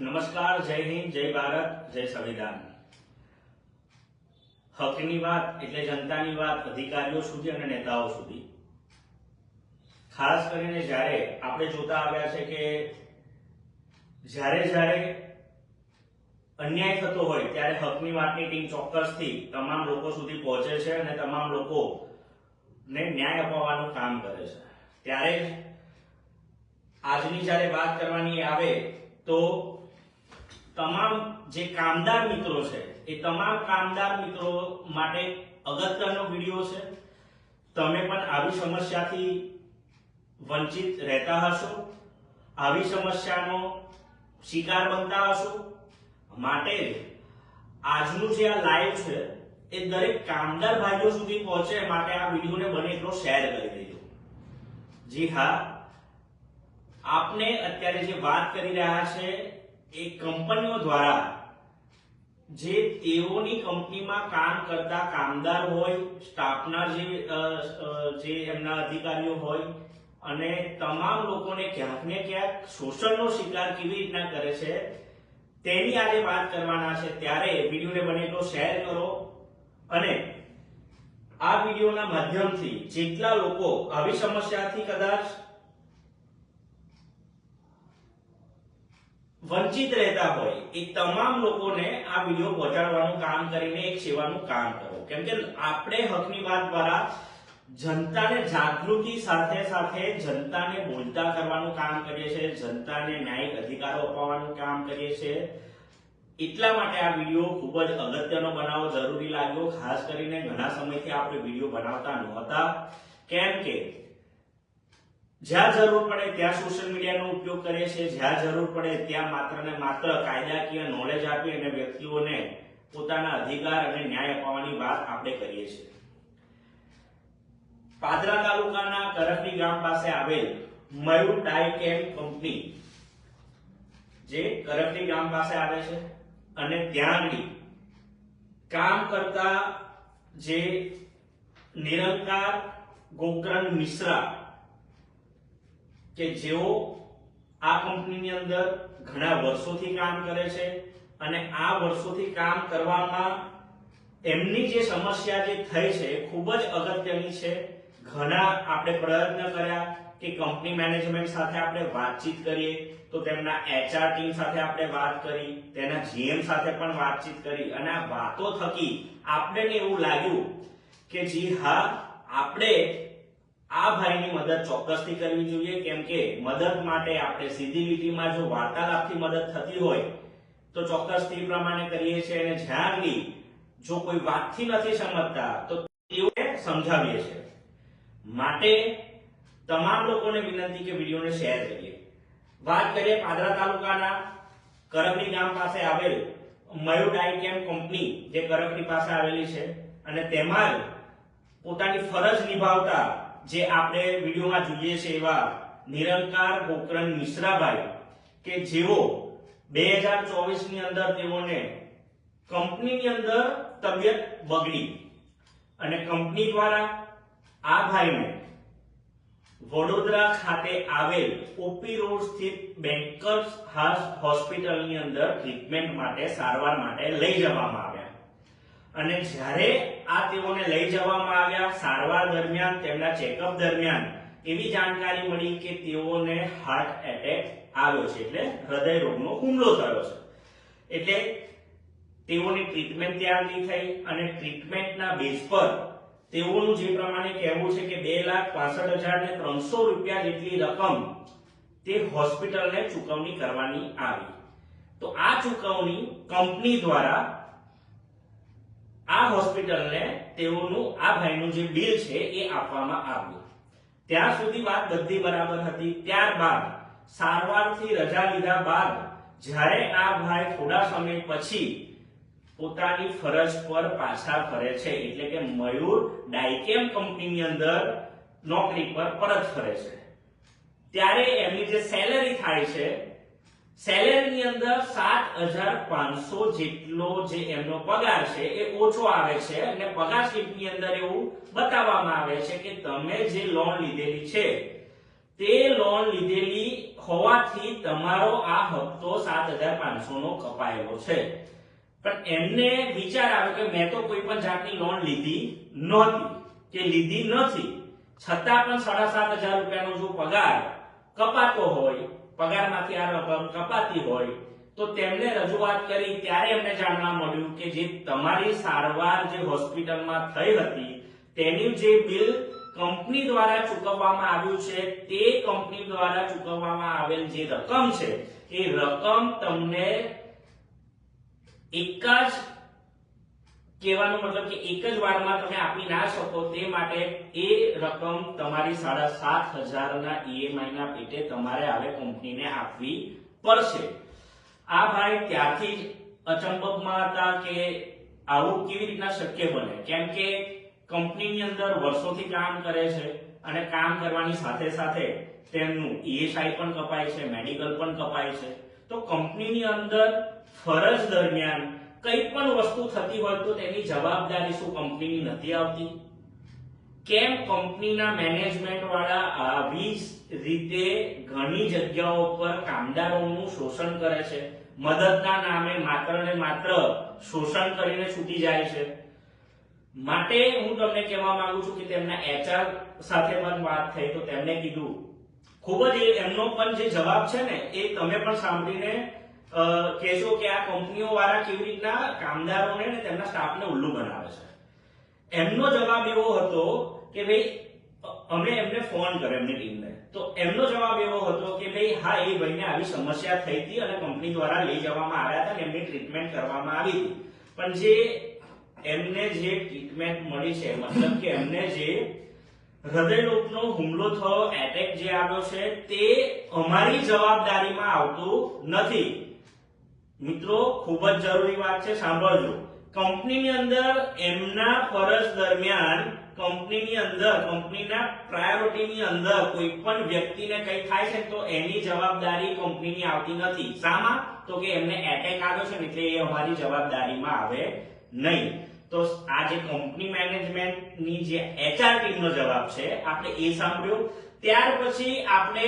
નમસ્કાર, જય હિન્દ, જય ભારત, જય સંવિધાન. હકની વાત એટલે જનતાની વાત, અધિકારીઓ સુધી અને નેતાઓ સુધી. ખાસ કરીને જ્યારે આપણે જોતા આવ્યા છે કે જ્યારે જ્યારે અન્યાય થતો હોય, ત્યારે હકની વાતની ટીમ ચોક્કસથી તમામ લોકો સુધી પહોંચે છે અને તમામ લોકોને ન્યાય અપાવવાનું કામ કરે છે. ત્યારે આજની જ્યારે વાત કરવાની આવે, તો તમામ જે કામદાર મિત્રો છે, એ તમામ કામદાર મિત્રો માટે અગત્યનો વીડિયો છે. તમે પણ આવી સમસ્યાથી વંચિત રહેતા હશો, આવી સમસ્યાનો શિકાર બનતા હશો. માટે આજનું જે આ લાઈવ છે, એ દરેક કામદાર ભાઈઓ સુધી પહોંચે માટે આ વિડીયોને બને એટલો શેર કરી દેજો. જી હા, આપને અત્યારે જે વાત કરી રહ્યા છે એ કંપનીઓ દ્વારા જે તેઓની કંપનીમાં કામ કરતા કામદાર હોય, સ્ટાફના જે જે એમના અધિકારીઓ હોય, અને તમામ લોકોને ક્યાંક ને ક્યાંક શોષણનો શિકાર કેવી રીતના કરે છે, તેની આજે વાત કરવાના છે. ત્યારે વિડીયોને બને એટલો શેર કરો અને આ વિડીયોના માધ્યમથી જેટલા લોકો આવી સમસ્યાથી કદાચ વંચિત રહેતા હોય એ તમામ લોકોને આ વીડિયો પહોંચાડવાનું કામ કરીને એક સેવાનું કામ કરો. કેમ કે આપણે હકની વાત દ્વારા જનતાને જાગૃતિ સાથે સાથે જનતાને બોલતા કરવાનું કામ કરીએ છીએ, જનતાને ન્યાયિક અધિકારો અપાવવાનું કામ કરીએ છીએ. એટલા માટે આ વીડિયો ખૂબ જ અગત્યનો બનાવો જરૂરી લાગ્યો, ખાસ કરીને ઘણા સમયથી આપણે વીડિયો બનાવતા નહોતા. કેમ કે જ્યાં જરૂર પડે ત્યાં સોશિયલ મીડિયાનો ઉપયોગ કરીએ છીએ જ્યાં જરૂર પડે ત્યાં માત્ર ને માત્ર કાયદાકીય નોલેજ આપી અને વ્યક્તિઓને પોતાના અધિકાર અને ન્યાય અપાવવાની વાત આપણે કરીએ છીએ. પાદરા તાલુકાના કરકડી ગામ પાસે આવેલ મયુર ડાયકેમ કંપની જે કરકડી ગામ પાસે આવે છે અને ત્યાં કામ કરતા જે નિરંકાર ગોકરણ મિશ્રા કે જેઓ આ કંપનીની અંદર ઘણા વર્ષોથી કામ કરે છે અને આ વર્ષોથી કામ કરવામાં એમની જે સમસ્યા જે થઈ છે ખૂબ જ અગત્યની છે. ઘણા આપણે પ્રયત્ન કર્યા કે કંપની મેનેજમેન્ટ સાથે આપણે વાતચીત કરીએ, તો તેમના એચઆર ટીમ સાથે આપણે વાત કરી, તેના જીએમ સાથે પણ વાતચીત કરી અને આ વાતો થકી આપણે એવું લાગ્યું કે જી હા, આપણે આ ભાઈની મદદ ચોક્કસથી કરવી જોઈએ. કેમ કે મદદ માટે આપણે સીધી લીટીમાં જો વાર્તાલાપથી મદદ થતી હોય, તો ચોક્કસ તે પ્રમાણે કરીએ છીએ અને જ્યાંની જો કોઈ વાતથી નથી સમજતા, તો તેઓને સમજાવીએ છીએ. માટે તમામ લોકોને વિનંતી કે વિડીયોને શેર કરીએ. વાત કરીએ પાદરા તાલુકાના કરકડી ગામ પાસે આવેલ ડાયકેમ કંપની, જે કરકડી પાસે આવેલી છે. અને તેમાં પોતાની ફરજ નિભાવતા જે આપણે વિડીયોમાં જોઈએ છે એવા નિરંકાર પોકરણ મિશ્રાભાઈ કે જેઓ બે હજાર ચોવીસની અંદર તેઓને કંપનીની અંદર તબિયત બગડી અને કંપની દ્વારા આ ભાઈને વડોદરા ખાતે આવેલ ઓપી રોડ સ્થિત બેન્કર્સ હોસ્પિટલની અંદર ટ્રીટમેન્ટ માટે સારવાર માટે લઈ જવામાં અને જ્યારે આ તેઓને લઈ જવામાં આવ્યા સારવાર દરમિયાન, તેમના ચેકઅપ દરમિયાન, એવી જાણકારી મળી કે તેઓને હાર્ટ એટેક આવ્યો છે એટલે હૃદય રોગનો હુમલો થયો છે. એટલે તેઓની ટ્રીટમેન્ટ ત્યારની થઈ અને ટ્રીટમેન્ટના બેઝ પર તેઓનું જે પ્રમાણે કહેવું છે કે બે લાખ પાસઠ હજાર ને ત્રણસો રૂપિયા જેટલી રકમ તે હોસ્પિટલને ચૂકવણી કરવાની આવી. તો આ ચૂકવણી કંપની દ્વારા આ હોસ્પિટલને તેઓનું, આ ભાઈનું જે બિલ છે એ આપવામાં આવ્યું. ત્યાં સુધી વાત બધી બરાબર હતી. ત્યારબાદ સારવારથી રજા લીધા બાદ જ્યારે આ ભાઈ થોડા સમય પછી પોતાની ફરજ પર પાછા ફરે છે, એટલે કે મયુર ડાયકેમ કંપનીની અંદર નોકરી પર પરત ફરે છે. ત્યારે એમની જે સેલેરી થાય છે સેલેરીની અંદર સાત હજાર પાંચસો જેટલો જે એમનો પગાર છે એ ઓછો આવે છે અને પગાર સ્લીપની અંદર એવું બતાવવામાં આવે છે કે તમે જે લોન લીધેલી છે, તે લોન લીધેલી હોવાથી તમારો આ હપ્તો સાત હજાર પાંચસો નો કપાયેલો છે. પણ એમને વિચાર આવ્યો કે મેં તો કોઈ પણ જાતની લોન લીધી નહોતી, કે લીધી નથી. છતાં પણ સાડા સાત હજાર રૂપિયાનો જો પગાર કપાતો હોય પગારમાંથી આ રકમ કપાતી હોય, તો તેમને રજૂઆત કરી, ત્યારે એમને જાણવા મળ્યું કે જે તમારી સારવાર જે હોસ્પિટલમાં થઈ હતી, તેનું જે બિલ કંપની દ્વારા ચૂકવવામાં આવ્યું છે, તે કંપની દ્વારા ચૂકવવામાં આવેલ જે રકમ છે, એ રકમ તમને એક જ કહેવાનો મતલબ કે એક જ વારમાં તમે આપી ના શકો તે માટે એ રકમ તમારી સાડા સાત હજારના ઈએમઆઈ ના પેટે તમારે હવે કંપનીને આપવી પડશે. આ ભાઈ ત્યારથી જ અચંબકમાં હતા કે આવું કેવી રીતના શક્ય બને? કેમ કે કંપનીની અંદર વર્ષોથી કામ કરે છે અને કામ કરવાની સાથે સાથે તેમનું ઈએસઆઈ પણ કપાય છે, મેડિકલ પણ કપાય છે. તો કંપનીની અંદર ફરજ દરમિયાન કઈ પણ વસ્તુ થતી હોય તો તેની જવાબદારી શું કંપનીની નથી આવતી? કેમ કંપનીના મેનેજમેન્ટ વાળા આવી રીતે ઘણી જગ્યાઓ પર કામદારોનું શોષણ કરે છે? મદદના નામે માત્ર ને માત્ર શોષણ કરીને છૂટી જાય છે. માટે હું તમને કહેવા માંગુ છું કે તેમના એચઆર સાથે પણ વાત થઈ તો તેમણે કીધું. ખૂબ જ એમનો પણ જે જવાબ છે ને, એ તમે પણ સાંભળીને કહેશો કે આ કંપનીઓ વાળા કેવી રીતના કામદારોને ને તેમના સ્ટાફને ઉલ્લુ બનાવે છે. એમનો જવાબ એવો હતો કે ભાઈ, અમે એમને ફોન કર્યો એમની ટીમને. તો એમનો જવાબ એવો હતો કે ભાઈ, હા, એ ભાઈને આવી સમસ્યા થઈ હતી અને કંપની દ્વારા લઈ જવામાં આવ્યા હતા અને એમની ટ્રીટમેન્ટ કરવામાં આવી હતી. પણ જે એમને જે ટ્રીટમેન્ટ મળી છે, મતલબ કે એમને જે હૃદયરોગનો હુમલો થયો, એટેક જે આવ્યો છે, તે અમારી જવાબદારીમાં આવતું નથી. મિત્રો, ખૂબ જ જરૂરી વાત છે, સાંભળજો. કંપનીની અંદર એમના ફરજ દરમિયાન, કંપનીની અંદર, કંપનીના પ્રાયોરિટીની અંદર કોઈ પણ વ્યક્તિને કંઈ થાય છે તો એની જવાબદારી કંપનીની આવતી નથી. શામાં? તો કે એમને એટેક આવ્યો છે એટલે એ અમારી જવાબદારીમાં આવે નહીં. તો આ જે કંપની મેનેજમેન્ટની જે એચઆર ટીમનો જવાબ છે, આપણે એ સાંભળ્યો. ત્યાર પછી આપણે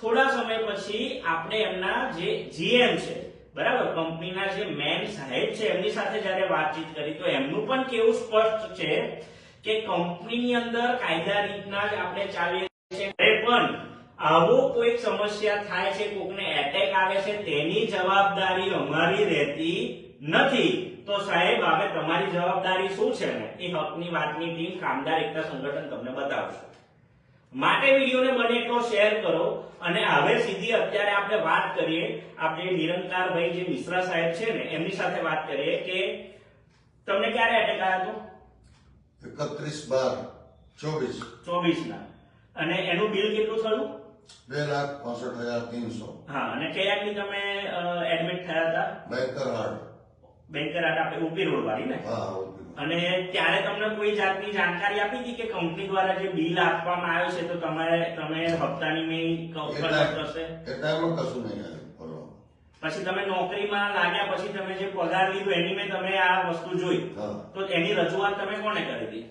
થોડા સમય પછી આપણે એમના જે જીએમ છે બરાબર, કંપનીના જે મેન સાહેબ છે, એમની સાથે જ્યારે વાતચીત કરી, તો એમનું પણ કેવું સ્પષ્ટ છે કે કંપનીની અંદર કાયદા રીતના જ આપણે ચાલીએ છીએ. પણ, આવો કોઈ સમસ્યા થાય છે, કોકને એટેક આવે છે, તેની જવાબદારી અમારી રહેતી નથી. તો સાહેબ, હવે તમારી જવાબદારી શું છે? ને એ હકની વાતની ટીમ કામદાર એકતા સંગઠન તમને બતાવશે. માટે વિડીયોને બને એટલો શેર કરો અને હવે સીધી અત્યારે આપણે વાત કરીએ આપણે નિરંકારભાઈ જે મિશ્રા સાહેબ છે ને એમની સાથે વાત કરીએ કે તમને ક્યારે એટેક આવ્યો હતો? એકત્રીસ બાર ચોવીસ. ચોવીસ ના અને એનું બિલ કેટલું થયું? બે લાખ પાસઠ હજાર ત્રણસો. હા અને કયાકની તમે એડમિટ થયા હતા? બેંકર હાર્ટ બેંકર હાટ આપણે ઉપી રોડ વાળી ને? હા. અને ત્યારે તમને કોઈ જાતની જાણકારી આપી હતી કે કંપની દ્વારા જે બિલ આપવામાં આવ્યો છે તો તમારે તમે હપ્તાની મેં કરશે? કશું નહીં આવ્યું પછી તમે નોકરીમાં લાગ્યા પછી તમે જે પગાર લીધો એની મેં તમે આ વસ્તુ જોઈ. તો એની રજૂઆત તમે કોને કરી હતી?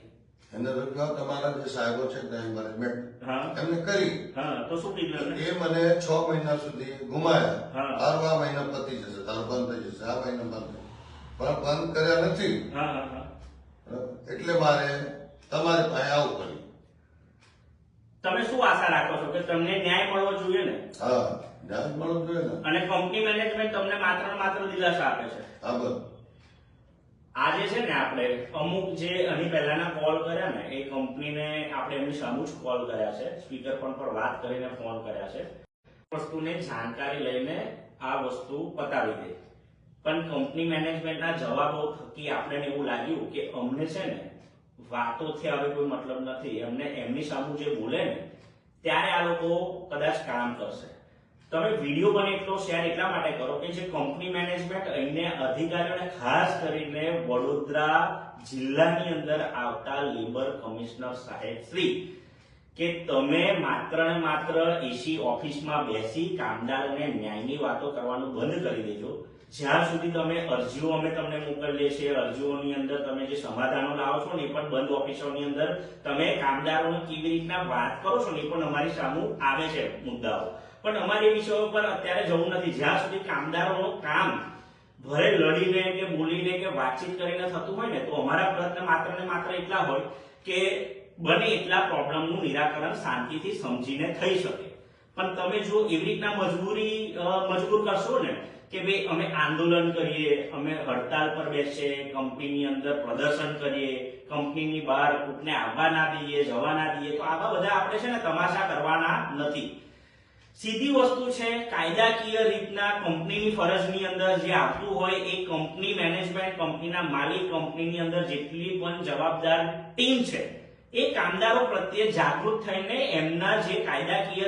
એને રજૂઆત તમારા જે સાહેબો છે ટાઈમ મેનેજમેન્ટ હા. એમને કરી. હા તો શું કીધું એ મને છ મહિના સુધી ગુમાયા. હા. તારું આ મહિના પતી જશે તારું બંધ થઈ જશે આ મહિના બંધ. પણ બંધ કર્યા નથી? એટલે મારે તમારી પાસે આવું કર્યું તમે શું આશા રાખો છો? કે તમને ન્યાય મળવો જોઈએ ને? હા ન્યાય મળવું જોઈએ ને. અને કંપની મેનેજમેન્ટ તમને માત્ર ને માત્ર દિલાસા આપે છે? હા બસ. આજે છે ને આપણે અમુક જે અહીં પહેલાના કોલ કર્યા ને એ કંપનીને આપણે એમની સામુ જ કોલ કર્યા છે. સ્પીકર ફોન પર વાત કરીને ફોન કર્યા છે. વસ્તુને જાણકારી લઈને આ વસ્તુ પતાવી દે. પણ કંપની મેનેજમેન્ટના જવાબો થકી આપણે એવું લાગ્યું કે અમને છે ને વાતોથી હવે કોઈ મતલબ નથી. એમને એમની સામે જે બોલે ને, ત્યારે આ લોકો કદાચ કામ કરશે. તમે વીડિયો બને એટલો શેર એટલા માટે કરો કે જે કંપની મેનેજમેન્ટ અહીંને અધિકારીઓને ખાસ કરીને વડોદરા જિલ્લાની અંદર આવતા લેબર કમિશનર સાહેબ શ્રી, કે તમે માત્ર ને માત્ર એસી ઓફિસમાં બેસી કામદારોને ન્યાયની વાતો કરવાનું બંધ કરી દેજો. જ્યાં સુધી તમે અરજીઓ અમે તમને મોકલીએ છીએ, અરજીઓની અંદર તમે જે સમાધાનો લાવો છો ને એ પણ બંધ ઓફિસોની અંદર તમે કામદારોને કેવી રીતના વાત કરો છો ને એ પણ અમારી સામું આવે છે મુદ્દાઓ. પણ અમારે એ વિષયો પર અત્યારે જવું નથી. જ્યાં સુધી કામદારોનું કામ ભલે લડીને કે બોલીને કે વાતચીત કરીને થતું હોય ને, તો અમારા પ્રયત્ન માત્ર ને માત્ર એટલા હોય કે બને એટલા પ્રોબ્લેમનું નિરાકરણ શાંતિથી સમજીને થઈ શકે. પણ તમે જો એવી રીતના મજબૂરી મજબૂર કરશો ને કે ભાઈ અમે આંદોલન કરીએ, અમે હડતાલ પર બેસીએ, કંપનીની અંદર પ્રદર્શન કરીએ, કંપનીની બહાર કોકને આવવા ના દઈએ, જવા ના દઈએ, તો આવા બધા આપણે છે ને તમાશા કરવાના નથી. સીધી વસ્તુ છે, કાયદાકીય રીતના કંપનીની ફરજની અંદર જે આવતું હોય, એ કંપની મેનેજમેન્ટ કંપનીના માલિક, કંપનીની અંદર જેટલી પણ જવાબદાર ટીમ છે એ કામદારો પ્રત્યે જાગૃત થઈને એમના જે કાયદાકીય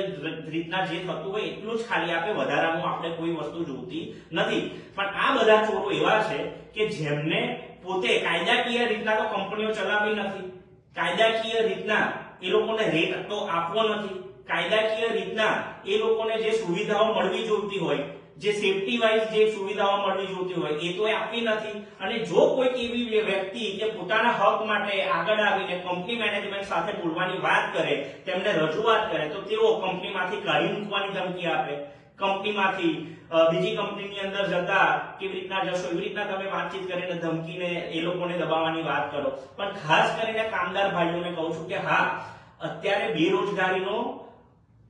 રીતના જે થતું હોય એટલું જ ખાલી આપે, વધારાનું આપણે કોઈ વસ્તુ જોતી નથી. પણ આ બધા ચોરો એવા છે કે જેમને પોતે કાયદાકીય રીતના તો કંપનીઓ ચલાવી નથી. કાયદાકીય રીતના એ લોકોને રેટ તો આપવો નથી. કાયદાકીય રીતના એ લોકોને જે સુવિધાઓ મળવી જોઈતી હોય જે સેફટી વાઇઝ જે સુવિધાઓ મળવી જોતી હોય, એ તો એ આપી નથી. અને જો કોઈક એવી વ્યક્તિ કે પોતાના હક માટે આગળ આવીને કંપની મેનેજમેન્ટ સાથે બોલવાની વાત કરે, તેમને રજૂઆત કરે, તો તેઓ કંપનીમાંથી કાઢી મૂકવાની ધમકી આપે. કંપનીમાંથી બીજી કંપનીની અંદર જતા કેવી રીતના જશો, એવી રીતના તમે વાતચીત કરીને ધમકીને એ લોકોને દબાવવાની વાત કરો. પણ ખાસ કરીને કામદાર ભાઈઓને કહું છું કે હા, અત્યારે બેરોજગારીનો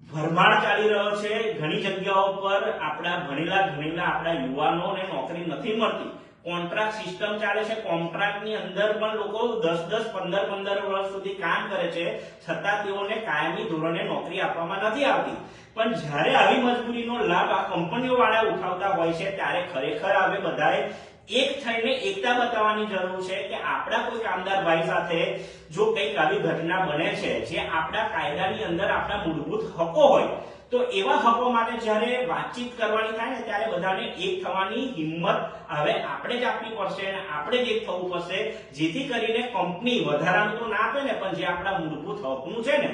ભરમાણ ચાલી રહ્યો છે. ઘણી જગ્યાઓ પર આપણા ભણેલા ગણેલા આપણા યુવાનોને નોકરી નથી મળતી. કોન્ટ્રાક્ટ સિસ્ટમ ચાલે છે. કોન્ટ્રાક્ટની અંદર પણ લોકો દસ દસ, પંદર પંદર વર્ષ સુધી કામ કરે છે, છતાં તેઓને કાયમી ધોરણે નોકરી આપવામાં નથી આવતી. પણ જ્યારે આવી મજબૂરીનો લાભ આ કંપનીઓ વાળા ઉઠાવતા હોય છે, ત્યારે ખરેખર હવે બધાએ એક થઈને એકતા બતાવવાની જરૂર છે કે આપણા કોઈ કામદાર ભાઈ સાથે જો કંઈક આવી ઘટના બને છે, જે આપણા કાયદાની અંદર આપણા મૂળભૂત હકો હોય તો એવા હકો માટે જ્યારે વાતચીત કરવાની થાય ને ત્યારે બધાને એક થવાની હિંમત હવે આપણે જ આપવી પડશે અને આપણે જ એક થવું પડશે, જેથી કરીને કંપની વધારાનું તો ના આપે ને, પણ જે આપણા મૂળભૂત હકનું છે ને,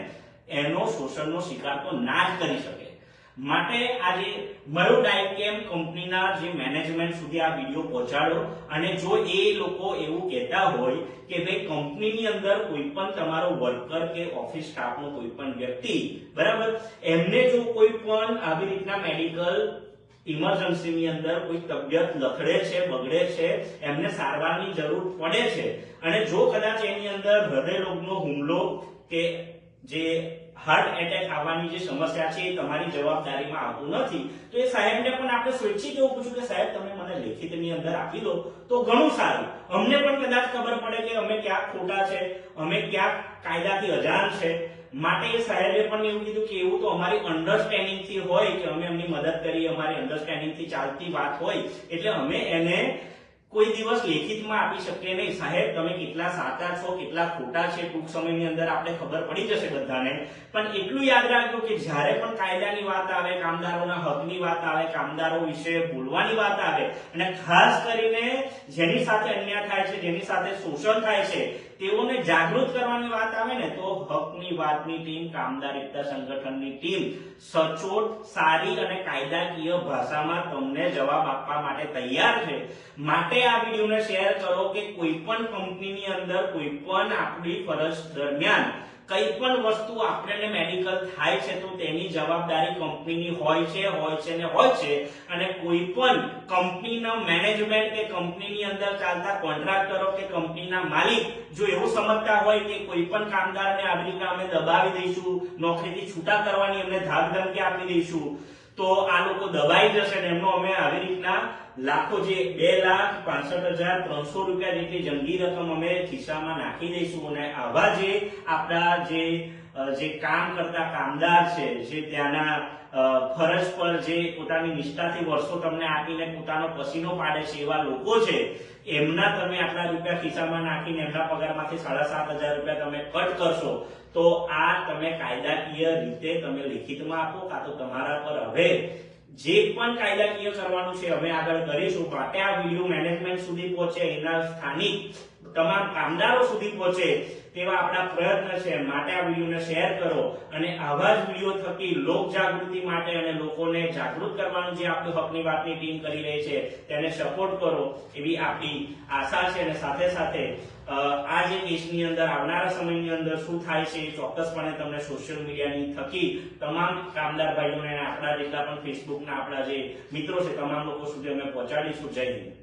એનો શોષણનો શિકાર તો ના જ કરી શકે. માટે આજે મયુર ડાયકેમ કંપનીના જે મેનેજમેન્ટ સુધી આ વીડિયો પહોંચાડો. અને જો એ લોકો એવું કહેતા હોય કે ભાઈ કંપનીની અંદર કોઈ પણ તમારો વર્કર કે ઓફિસ સ્ટાફનો કોઈ પણ વ્યક્તિ, બરાબર? એમને જો કોઈ પણ આવી રીતના મેડિકલ ઇમરજન્સીની અંદર કોઈ તબિયત લખડે છે, બગડે છે, એમને સારવારની જરૂર પડે છે. અને જો કદાચ એની અંદર હૃદય રોગનો હુમલો કે જે હાર્ટ એટેક આવવાની જે સમસ્યા છે, એ તમારી જવાબદારીમાં આવતું નથી. તો એ સાહેબને પણ આપણે સ્વૈચ્છિક એવું પૂછ્યું કે, સાહેબ, તમે મને લેખિતની અંદર આપી દો. તો ઘણું સારું. અમને પણ કદાચ ખબર પડે કે અમે ક્યાંક ખોટા છે, અમે ક્યાંક કાયદાથી અજાણ છે. માટે એ સાહેબે પણ એવું કીધું કે, એવું તો અમારી અન્ડરસ્ટેન્ડિંગથી હોય કે અમે એમની મદદ કરી અમારી અન્ડરસ્ટેન્ડિંગથી ચાલતી વાત હોય. એટલે અમે એને કોઈ દિવસ લેખિતમાં આપી શકીએ નહીં. સાહેબ, તમે કેટલા સાચા છો, કેટલા ખોટા છે, ટૂંક સમયની અંદર આપણે ખબર પડી જશે બધાને. પણ એટલું યાદ રાખજો કે જ્યારે પણ કાયદાની વાત આવે, કામદારોના હકની વાત આવે, કામદારો વિશે બોલવાની વાત આવે, અને ખાસ કરીને જેની સાથે અન્યાય થાય છે, જેની સાથે શોષણ થાય છે તેઓને જાગૃત કરવાની વાત આવે ને, તો હકની વાતની ટીમ કામદાર સંગઠનની ટીમ સચોટ, સારી અને કાયદાકીય ભાષામાં તમને જવાબ આપવા માટે તૈયાર છે. માટે આ વિડીયોને શેર કરો કે કોઈ પણ કંપનીની અંદર કોઈ પણ આપણી ફરજ દરમિયાન કઈ પણ વસ્તુ આપણને મેડિકલ થાય છે તો તેની જવાબદારી કંપનીની હોય છે હોય છે ને હોય છે. અને કોઈ પણ કંપનીના મેનેજમેન્ટ કે કંપનીની અંદર ચાલતા કોન્ટ્રાક્ટરો કે કંપનીના માલિક જો એવું સમજતા હોય કે કોઈ પણ કામદારને આવી રીતે અમે દબાવી દઈશું, નોકરીથી છૂટા કરવાની એમને ધાક ધમકી આપી દઈશું તો આ લોકો દબાઈ જશે ને એમનો અમે આવી રીતના લાખો જે બે લાખ પાસઠ હજાર ત્રણસો રૂપિયા જેટલી જંગી રકમ અમે ખિસ્સામાં નાખી દઈશું. અને આવા જે આપણા જે જે કામ કરતા કામદાર છે, જે ત્યાંના ફરજ પર જે પોતાની નિષ્ઠાથી વર્ષો તમને આપીને પોતાનો પસીનો પાડે છે એવા લોકો છે, એમના તમે આટલા રૂપિયા ખિસ્સામાં નાખીને એમના પગારમાંથી સાડા સાત હજાર રૂપિયા તમે કટ કરશો, તો આ તમે કાયદાકીય રીતે તમે લિખિતમાં આપો કાં તો તમારા પર. હવે, જે પણ કાયદાકીય કરવાનું છે, અમે આગળ કરીશું. માટે આ વીડિયો મેનેજમેન્ટ સુધી પહોંચે એના સ્થાનિક તમામ કામદારો સુધી પહોંચે તેવા આપણા પ્રયત્ન છે. માટે આ વિડીયોને શેર કરો અને આવા જ વીડિયો થકી લોક જાગૃતિ માટે અને લોકોને જાગૃત કરવાનું જે આપણું હકની વાતની ટીમ કરી રહી છે, તેને સપોર્ટ કરો એવી આપણી આશા છે. અને સાથે સાથે આ જે દેશની અંદર, આવનારા સમયની અંદર શું થાય છે એ ચોક્કસપણે તમને સોશિયલ મીડિયાની થકી તમામ કામદાર ભાઈઓને આપણા જેટલા પણ ફેસબુકના આપણા જે મિત્રો છે, તમામ લોકો સુધી અમે પહોંચાડીશું. જય હિન્દ.